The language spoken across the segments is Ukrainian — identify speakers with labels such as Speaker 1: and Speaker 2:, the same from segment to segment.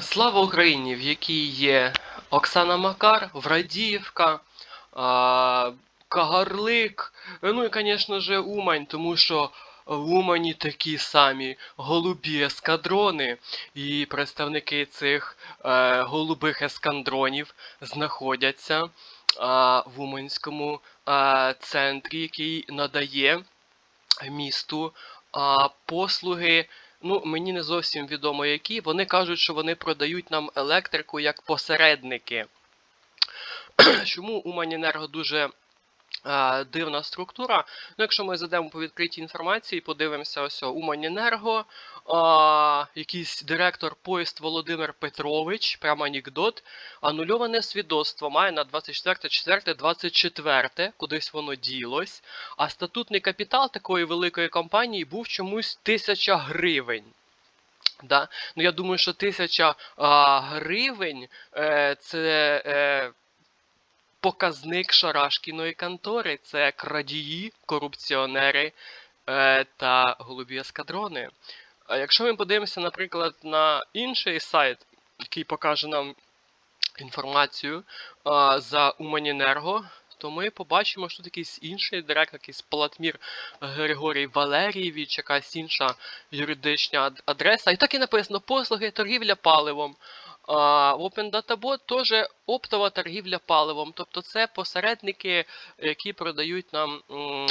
Speaker 1: Слава Україні, в якій є Оксана Макар, Врадіївка, Кагарлик, ну і, звісно ж, Умань, тому що в Умані такі самі голубі ескадрони, і представники цих е, голубих ескадронів знаходяться в Уманському а, центрі, який надає місту послуги. Ну, мені не зовсім відомо які. Вони кажуть, що вони продають нам електрику як посередники. Чому Уманенерго дуже е, дивна структура? Ну, якщо ми зайдемо по відкритій інформації, подивимося ось Уманінерго, а, якийсь директор поїзд Володимир Петрович, прямо анекдот, анульоване свідоцтво має на 24.04.24, кудись воно ділось, а статутний капітал такої великої компанії був чомусь 1000 гривень. Да? Ну, я думаю, що 1000 а, гривень е, це е, показник Шарашкіної контори. Це крадії, корупціонери е, та голубі ескадрони. А якщо ми подивимося, наприклад, на інший сайт, який покаже нам інформацію а, за Уманінерго, то ми побачимо, що тут якийсь інший директор, якийсь Палатмір Григорій Валерійович, якась інша юридична адреса. І так і написано: послуги торгівля паливом. Open Data Bot теж оптова торгівля паливом. Тобто це посередники, які продають нам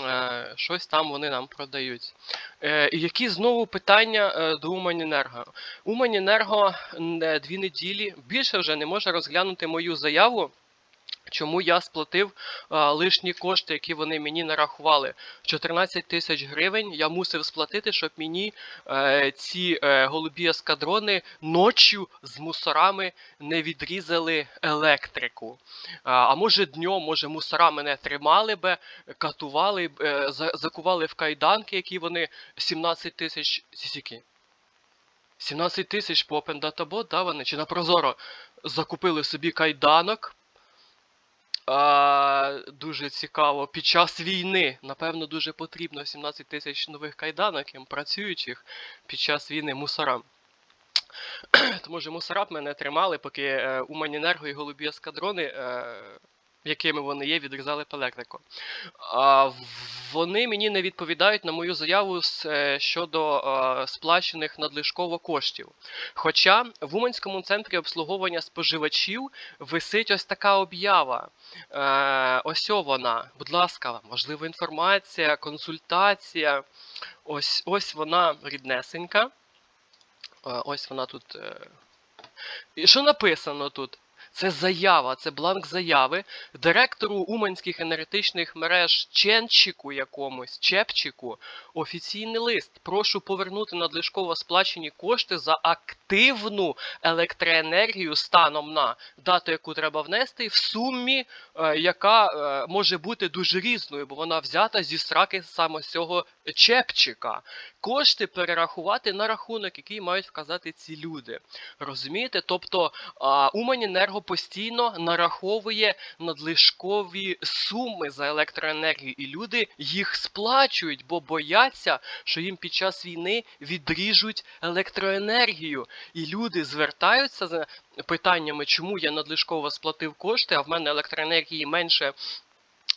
Speaker 1: е, щось там вони нам продають. Е, які знову питання е, до Уманінерго? Е, дві неділі більше вже не може розглянути мою заяву. Чому я сплатив а, лишні кошти, які вони мені нарахували? 14 тисяч гривень я мусив сплатити, щоб мені е, ці е, голубі ескадрони ночі з мусорами не відрізали електрику. А, а може днем, може мусора мене тримали би, катували, е, закували в кайданки, які вони 17 тисяч. Сісіки. 17 тисяч по Open Data Bot, да, вони чи на Прозоро закупили собі кайданок. Дуже цікаво. Під час війни, напевно, дуже потрібно 17 тисяч нових кайданок працюючих під час війни мусорам. Тому що мусора б мене тримали, поки е, Уманінерго і голубі ескадрони, е, якими вони є, відрізали б. А, вони мені не відповідають на мою заяву е, щодо е, сплачених надлишково коштів. Хоча в Уманському центрі обслуговування споживачів висить ось така об'ява. Е, ось вона. Будь ласка, можлива інформація, консультація. Ось ось вона ріднесенька. Е, ось вона тут. е. І що написано тут? Це заява, це бланк заяви директору Уманських енергетичних мереж Ченчику якомусь, Чепчику, офіційний лист. Прошу повернути надлишково сплачені кошти за активну електроенергію станом на дату, яку треба внести, в сумі, е, яка е, може бути дуже різною, бо вона взята зі сраки саме цього Чепчика. Кошти перерахувати на рахунок, який мають вказати ці люди. Розумієте? Тобто Уманенерго постійно нараховує надлишкові суми за електроенергію, і люди їх сплачують, бо бояться, що їм під час війни відріжуть електроенергію. І люди звертаються за питаннями, чому я надлишково сплатив кошти, а в мене електроенергії менше.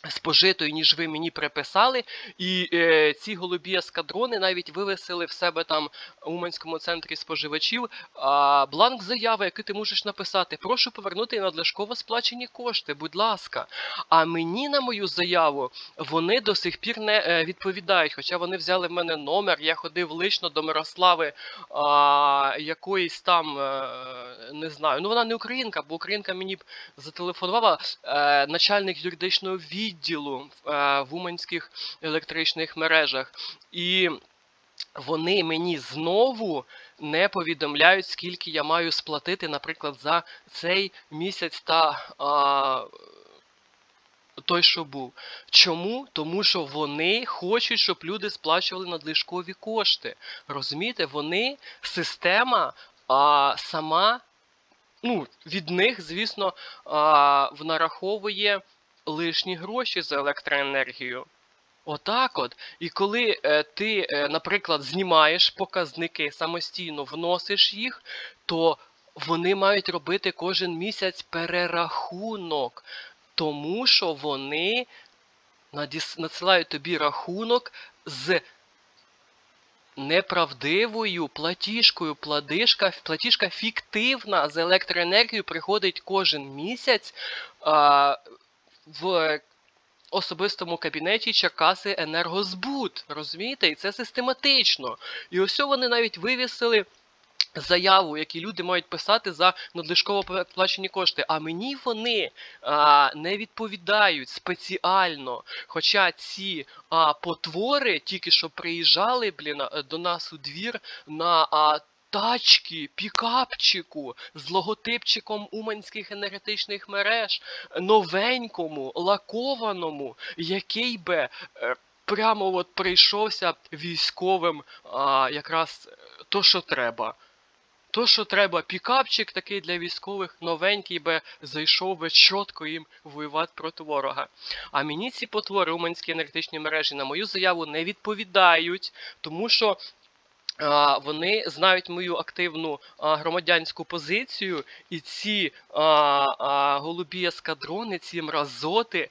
Speaker 1: Спожитої, ніж ви мені приписали, і е, ці голубі ескадрони навіть вивесили в себе там у Уманському центрі споживачів а, бланк заяви, який ти можеш написати. Прошу повернути надлишково сплачені кошти, будь ласка. А мені на мою заяву вони до сих пір не е, відповідають. Хоча вони взяли в мене номер, я ходив лично до Мирослави а, якоїсь там, е, не знаю, ну вона не українка, бо українка мені б зателефонувала е, начальник юридичного відділу е, в Уманських електричних мережах. І вони мені знову не повідомляють, скільки я маю сплатити, наприклад, за цей місяць та а, той, що був. Чому? Тому що вони хочуть, щоб люди сплачували надлишкові кошти. Розумієте, вони система а, сама, ну, від них, звісно, а, нараховує лишні гроші за електроенергію. Отак от. І коли е, ти, е, наприклад, знімаєш показники самостійно, вносиш їх, то вони мають робити кожен місяць перерахунок, тому що вони надіс- надсилають тобі рахунок з неправдивою платіжкою. Платіжка, платіжка фіктивна з електроенергією приходить кожен місяць а, в особистому кабінеті Черкаси Енергозбут. Розумієте? І це систематично. І ось вони навіть вивісили. Заяву, які люди мають писати за надлишково плачені кошти, а мені вони а, не відповідають спеціально. Хоча ці а, потвори тільки що приїжджали блін, до нас у двір на а, тачки, пікапчику з логотипчиком Уманських енергетичних мереж, новенькому, лакованому, який би е, прямо от прийшовся військовим а, якраз е, то, що треба. То, що треба, пікапчик такий для військових, новенький би зайшов би чітко їм воювати проти ворога. А мені ці потвори уманські енергетичні мережі на мою заяву не відповідають, тому що вони знають мою активну громадянську позицію, і ці голубі ескадрони, ці мразоти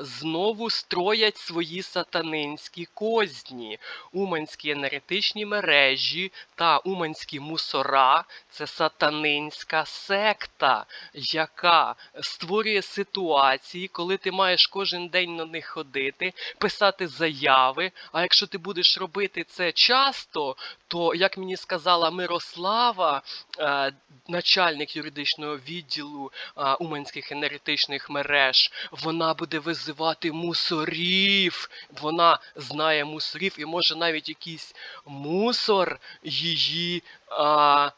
Speaker 1: знову строять свої сатанинські козні. Уманські енергетичні мережі та уманські мусора це сатанинська секта, яка створює ситуації, коли ти маєш кожен день на них ходити, писати заяви. А якщо ти будеш робити це часто, то як мені сказала Мирослава, е, начальник юридичного відділу е, Уманських енергетичних мереж, вона буде визивати мусорів. Вона знає мусорів і може навіть якийсь мусор її. е,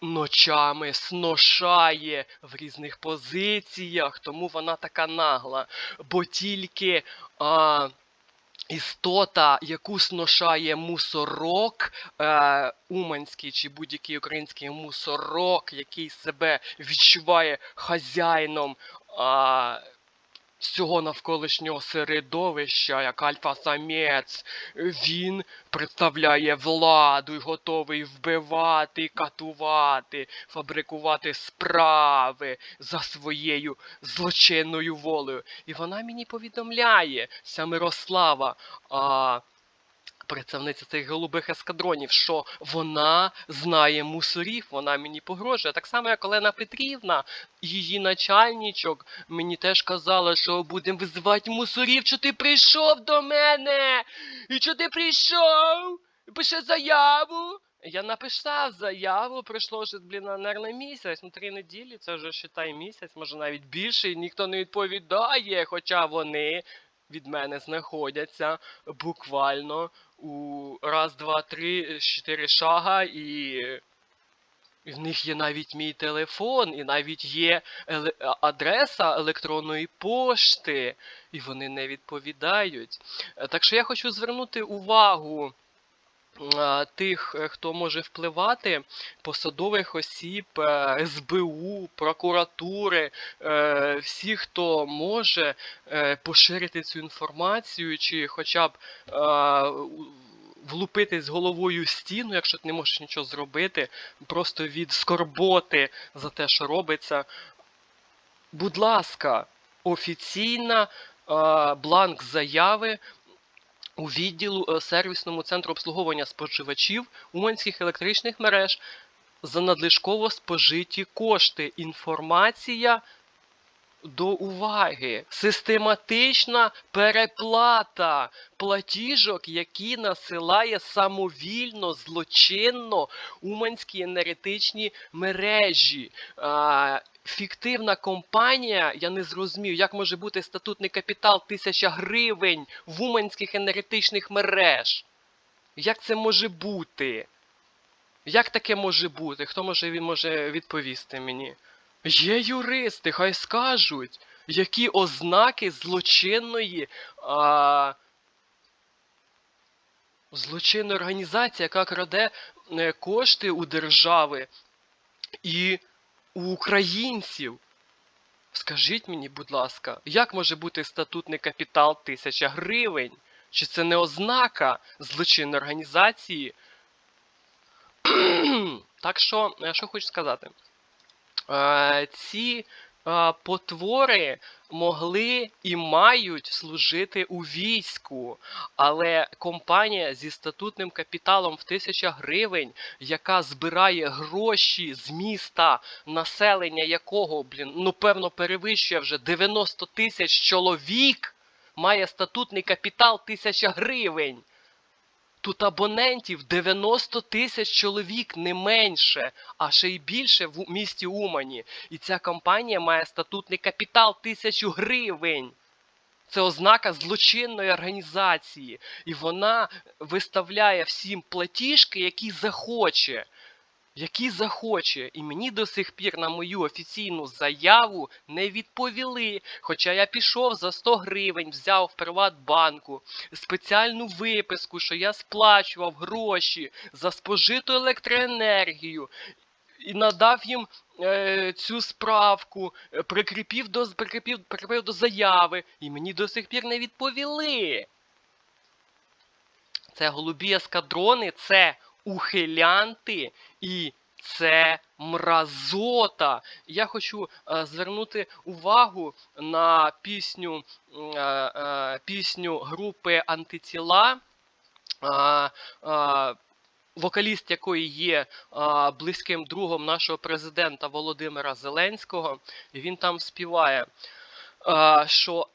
Speaker 1: Ночами сношає в різних позиціях, тому вона така нагла. Бо тільки а, істота, яку сношає мусорок, е, уманський чи будь-який український мусорок, який себе відчуває хазяїном а, всього навколишнього середовища, як альфа-самець, він представляє владу і готовий вбивати, катувати, фабрикувати справи за своєю злочинною волею. І вона мені повідомляє, ця Мирослава, а, представниця цих голубих ескадронів, що вона знає мусорів, вона мені погрожує. Так само, як Олена Петрівна, її начальничок, мені теж казала, що будемо визивати мусорів, що ти прийшов до мене. І що ти прийшов? Пише заяву. Я написав заяву, пройшло вже, блін, наверное, місяць, ну три неділі, це вже считай місяць, може навіть більше, і ніхто не відповідає, хоча вони від мене знаходяться буквально у раз, два, три, чотири шага, і в них є навіть мій телефон, і навіть є еле- адреса електронної пошти, і вони не відповідають. Е, Так що я хочу звернути увагу тих, е, хто може впливати, посадових осіб, е, СБУ, прокуратури, е, всі, хто може е, поширити цю інформацію, чи хоча б е, влупитись головою стіну, якщо ти не можеш нічого зробити, просто від скорботи за те, що робиться. Будь ласка, офіційна е, бланк заяви у відділу е, сервісному центру обслуговування споживачів Уманських електричних мереж за надлишково спожиті кошти. Інформація до уваги. Систематична переплата платіжок, які насилає самовільно, злочинно Уманські енергетичні мережі. Фіктивна компанія, я не зрозумів, як може бути статутний капітал тисяча гривень в Уманських енергетичних мереж. Як це може бути? Як таке може бути? Хто може, він може відповісти мені? Є юристи, хай скажуть, які ознаки злочинної а, злочинної організації, яка краде е, кошти у держави і у українців. Скажіть мені, будь ласка, як може бути статутний капітал тисяча гривень? Чи це не ознака злочинної організації? так що, е, що хочу сказати? Е, ці е, потвори могли і мають служити у війську, але компанія зі статутним капіталом в тисячах гривень, яка збирає гроші з міста, населення якого, блін, ну певно, перевищує вже 90 тисяч чоловік, має статутний капітал тисяча гривень. Тут абонентів 90 тисяч чоловік не менше, а ще й більше в місті Умані. І ця компанія має статутний капітал тисячу гривень. Це ознака злочинної організації. І вона виставляє всім платіжки, які захоче. Які захоче. І мені до сих пір на мою офіційну заяву не відповіли. Хоча я пішов за 100 гривень, взяв в Приватбанку спеціальну виписку, що я сплачував гроші за спожиту електроенергію. І надав їм е, цю справку, е, прикріпів до, прикріпів, прикріпив до заяви, і мені до сих пір не відповіли. Це голубі ескадрони, це ухилянти і це мразота. Я хочу е, звернути увагу на пісню, е, е, пісню групи Антитіла. Е, е, Вокаліст якої є а, близьким другом нашого президента Володимира Зеленського, він там співає, а, що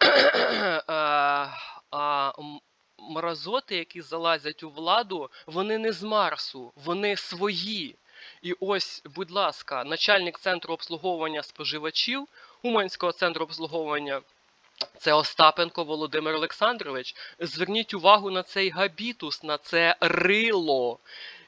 Speaker 1: а, а, мразоти, які залазять у владу, вони не з Марсу, вони свої. І ось, будь ласка, начальник центру обслуговування споживачів Уманського центру обслуговування. Це Остапенко Володимир Олександрович. Зверніть увагу на цей габітус, на це рило.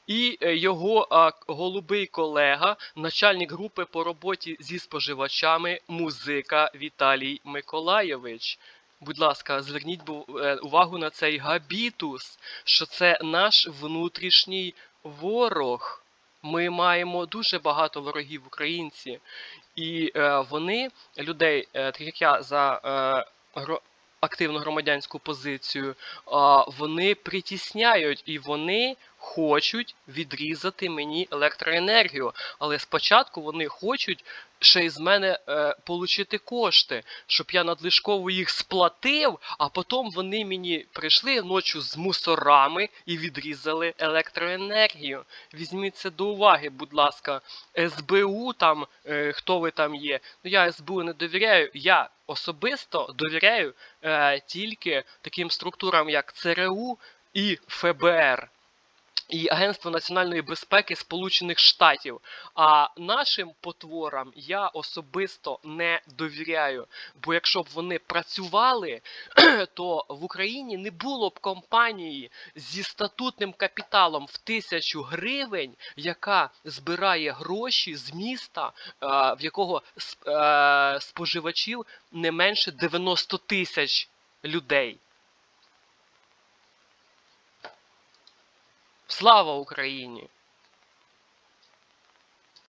Speaker 1: І е, його а, голубий колега, начальник групи по роботі зі споживачами, музика Віталій Миколайович. Будь ласка, зверніть е, увагу на цей габітус, що це наш внутрішній ворог. Ми маємо дуже багато ворогів українці, і е, вони людей, е, так як я за е, активну громадянську позицію, вони притісняють і вони хочуть відрізати мені електроенергію. Але спочатку вони хочуть ще й з мене е, получити кошти, щоб я надлишково їх сплатив, а потім вони мені прийшли ночі з мусорами і відрізали електроенергію. Візьміть це до уваги, будь ласка. СБУ там, е, хто ви там є. Ну я СБУ не довіряю. Я особисто довіряю е, тільки таким структурам, як ЦРУ і ФБР. І Агентство національної безпеки Сполучених Штатів. А нашим потворам я особисто не довіряю. Бо якщо б вони працювали, то в Україні не було б компанії зі статутним капіталом в тисячу гривень, яка збирає гроші з міста, е, в якого е, споживачів не менше 90 тисяч людей. Слава Україні!